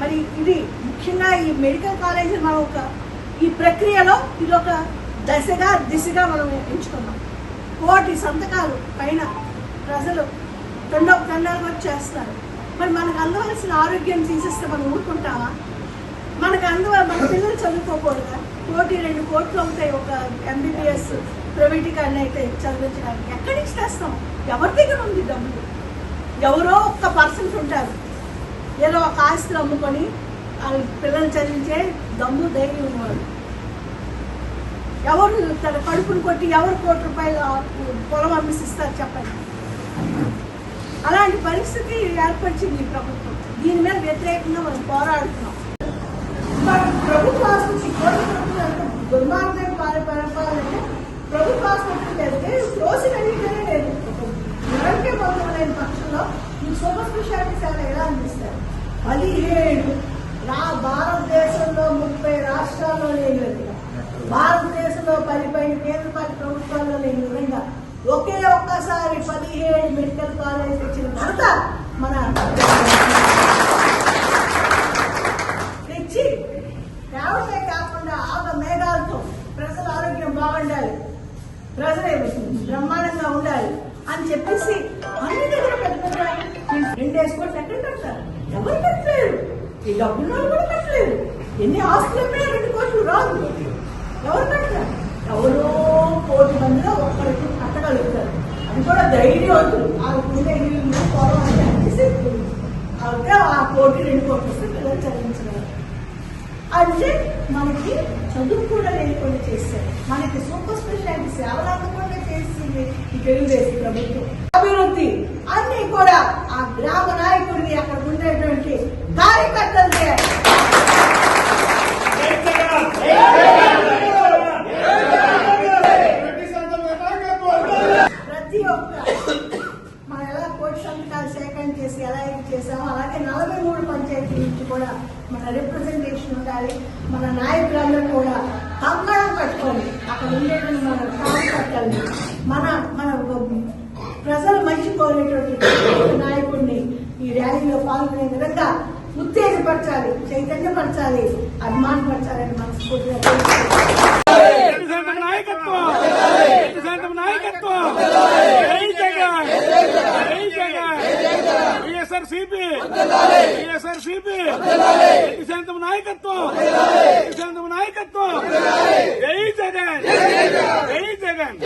మరి ఇది ముఖ్యంగా ఈ మెడికల్ కాలేజ్ మనం ఒక ఈ ప్రక్రియలో ఇది ఒక దశగా దిశగా మనం ఎంచుకున్నాం. కోటి సంతకాలు పైన ప్రజలు రెండో తండాలు వచ్చి చేస్తారు. మరి మనకు అందవలసిన ఆరోగ్యం తీసేస్తే మనం ఊరుకుంటామా? మనకు అందువ మన పిల్లలు చదువుకోకూడదా? కోటి రెండు కోట్లు అవుతాయి ఒక ఎంబీబీఎస్ ప్రైవేటీకరణ అయితే చదివించడానికి. ఎక్కడి నుంచి తెస్తాం? ఎవరి దగ్గర ఉంది డబ్బులు? ఎవరో ఒక్క పర్సన్స్ ఉంటారు. ఏదో ఒక ఆస్తులు అమ్ముకొని వాళ్ళ పిల్లలు చదివించే దమ్ము ధైర్యం ఉన్నవాడు ఎవరు తన కడుపును కొట్టి ఎవరు కోటి రూపాయలు పొలం అమ్మిస్తారు చెప్పండి? అలాంటి పరిస్థితి ఏర్పరిచింది ఈ ప్రభుత్వం. దీని మీద వ్యతిరేకంగా మనం పోరాడుతున్నాం. మరి ప్రభుత్వ ఆసుపత్రి ప్రభుత్వం దుర్మార్గం పాల- పరిపాలన ప్రభుత్వ ఆసుపత్రికి వెళ్తే రోజు అడిగితేనే లేదు. ఎవరికే పక్షంలో ఈ సూపర్ స్పెషాలిటీ సేవలు ఎలా అందిస్తారు? పదిహేడు. రా భారతదేశంలో ముప్పై రాష్ట్రాల్లో లేని విధంగా భారతదేశంలో పది పైన కేంద్ర పాలిత ప్రభుత్వాల్లో లేని విధంగా. ఒకే ఒక్కసారి పదిహేడు మెడికల్ కాలేజ్ ఇచ్చిన భర్త మన తెచ్చి తేవటే కాకుండా ఆగ మేఘాలతో ప్రజల ఆరోగ్యం బాగుండాలి. ప్రజలే బ్రహ్మాండంగా ఉండాలి అని చెప్పేసి అన్ని దగ్గర రెండు వేసుకోవచ్చు ఎక్కడ కడతారు? ఎవరు కట్టలేరు? ఈ కూడా కట్టలేరు. ఎన్ని ఆస్తులు అమ్మినా రెండు కోట్లు రాదు. ఎవరు కట్టలేరు ఎవరో కోటి మందిలో ఒక్కరికి కట్టగలుగుతారు. అది కూడా ధైర్యవంతులు. ఆ ఉండే పొలం ఆ కోటి రెండు కోట్లు వస్తే పిల్లలు చదివించగలరు. అంటే మనకి చదువు కూడా లేకుండా చేశారు మనకి సూపర్ స్పెషాలిటీ సేవలు అందకుండా చేసింది ఈ తెలుగుదేశం ప్రభుత్వం అభివృద్ధి అన్ని కూడా ఆ గ్రామ నాయకుడిది అక్కడ ఉండేటువంటి కార్యకర్తలదే ప్రతి ఒక్క మనం ఎలా కోటి సేకరణ చేసి ఎలా ఇది చేసామో అలాగే నలభై మూడు పంచాయతీల నుంచి కూడా మన రిప్రజెంటేషన్ ఉండాలి. మన నాయకులందరూ కూడా కంకణం పట్టుకోండి అక్కడ ఉండేటువంటి మన కార్యకర్తల్ని మన మన ప్రజలు మంచి కోరేటువంటి నాయకుడిని ఈ ర్యాలీలో పాల్గొనే విధంగా ఉత్తేజపరచాలి చైతన్యపరచాలి అభిమానపరచాలని మనస్ఫూర్తిగా కోరుకుంటున్నాను. రెడ్డి సంఘం నాయకత్వం రెడ్డి సంఘం నాయకత్వం జై జగన్ జై జగన్ వైఎస్ఆర్ సిపి వైఎస్ఆర్ సిపి రెడ్డి సంఘం నాయకత్వం. రెడ్డి సంఘం నాయకత్వం. జై జగన్. జై జగన్.